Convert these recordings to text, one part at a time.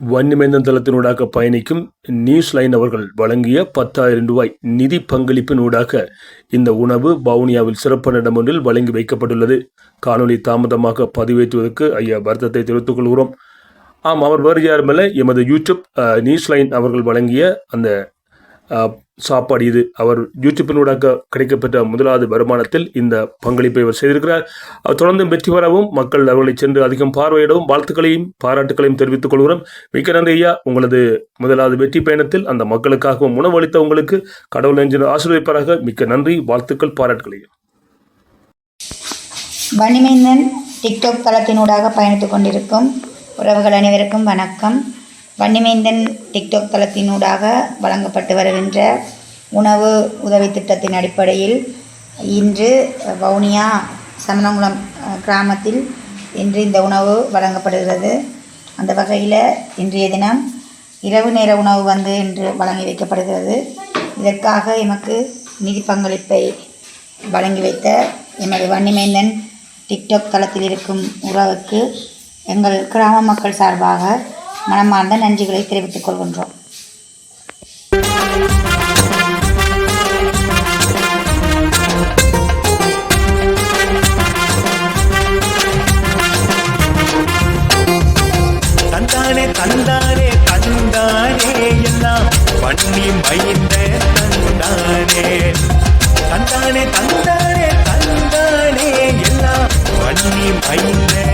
வன்னிமேந்தன் தளத்தினூடாக பயணிக்கும் news line அவர்கள் வழங்கிய பத்தாயிரம் ரூபாய் நிதி பங்களிப்பினூடாக இந்த உணவு வவுனியாவில் சிறப்பு இடம் ஒன்றில் வழங்கி வைக்கப்பட்டுள்ளது. காணொலி தாமதமாக பதிவேற்றுவதற்கு ஐயா வருத்தத்தை தெரிவித்துக் கொள்கிறோம். ஆம் அவர் வேறு யாருமில்லை எமது யூடியூப் நியூஸ்லைன் நியூஸ் லைன் அவர்கள் வழங்கிய அந்த சாப்பாடு இது. அவர் யூடியூப்பினூடாக கிடைக்கப்பெற்ற முதலாவது வருமானத்தில் இந்த பங்களிப்பை இவர் செய்திருக்கிறார். அவர் தொடர்ந்து வெற்றி பெறவும் மக்கள் அவர்களை சென்று அதிகம் பார்வையிடவும் வாழ்த்துக்களையும் பாராட்டுகளையும் தெரிவித்துக் கொள்கிறோம். மிக்க நன்றி ஐயா. உங்களது முதலாவது வெற்றி பயணத்தில் அந்த மக்களுக்காகவும் உணவளித்த உங்களுக்கு கடவுள் என்று ஆசீர்வதிப்பாராக. மிக்க நன்றி வாழ்த்துக்கள் பாராட்டுகளையும் வணிமைந்தன் டிக்டாக் தளத்தினூடாக பயணித்துக் கொண்டிருக்கும் உறவுகள் அனைவருக்கும் வணக்கம். வன்னிமைந்தன் டிக்டாக் தளத்தினூடாக வழங்கப்பட்டு வருகின்ற உணவு உதவி திட்டத்தின் அடிப்படையில் இன்று வவுனியா சமணங்குளம் கிராமத்தில் இன்று இந்த உணவு வழங்கப்படுகிறது. அந்த வகையில் இன்றைய தினம் இரவு நேர உணவு வந்து இன்று வழங்கி வைக்கப்படுகிறது. இதற்காக எமக்கு நிதி பங்களிப்பை வழங்கி வைத்த எமது வன்னிமைந்தன் டிக்டாக் தளத்தில் இருக்கும் உறவுக்கு எங்கள் கிராம மக்கள் சார்பாக மனமார்ந்த நன்றிகளை தெரிவித்துக் கொள்கின்றோம். தந்தானே தந்தானே தந்தானே எல்லாம் பண்ணி மைந்த தந்தானே. தந்தானே தந்தானே தந்தானே எல்லாம் பண்ணி மைந்த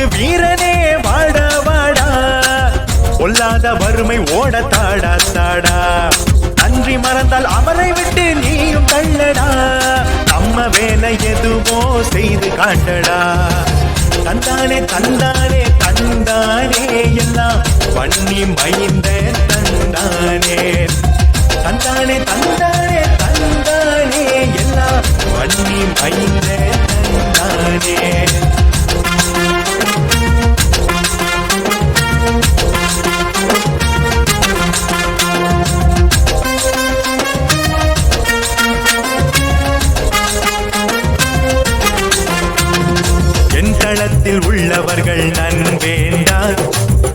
குணத்து வீரனே வாட வாடா. பொல்லாத வறுமை ஓட தாடா தாடா. நன்றி மறந்தால் அவரை விட்டு நீயும் தள்ளடா. நம்ம வேலை எதுவோ செய்து காட்டடா. தந்தானே தந்தானே தந்தானே எல்லாம் பண்ணி மயில்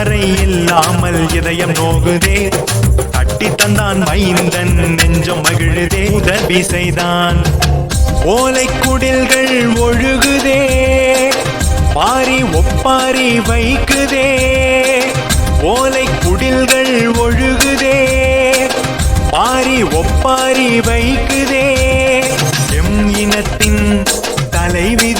கழிப்பறை இல்லாமல் இதயம் நோகுதே. கட்டி தந்தான் மைந்தன் நெஞ்சம் மகிழுதே. உதவி செய்தான் ஓலை குடில்கள் ஒழுகுதே. பாரி ஒப்பாரி வைக்குதே. ஓலை குடில்கள் ஒழுகுதே. பாரி ஒப்பாரி வைக்குதே. எம் இனத்தின் தலைவிதி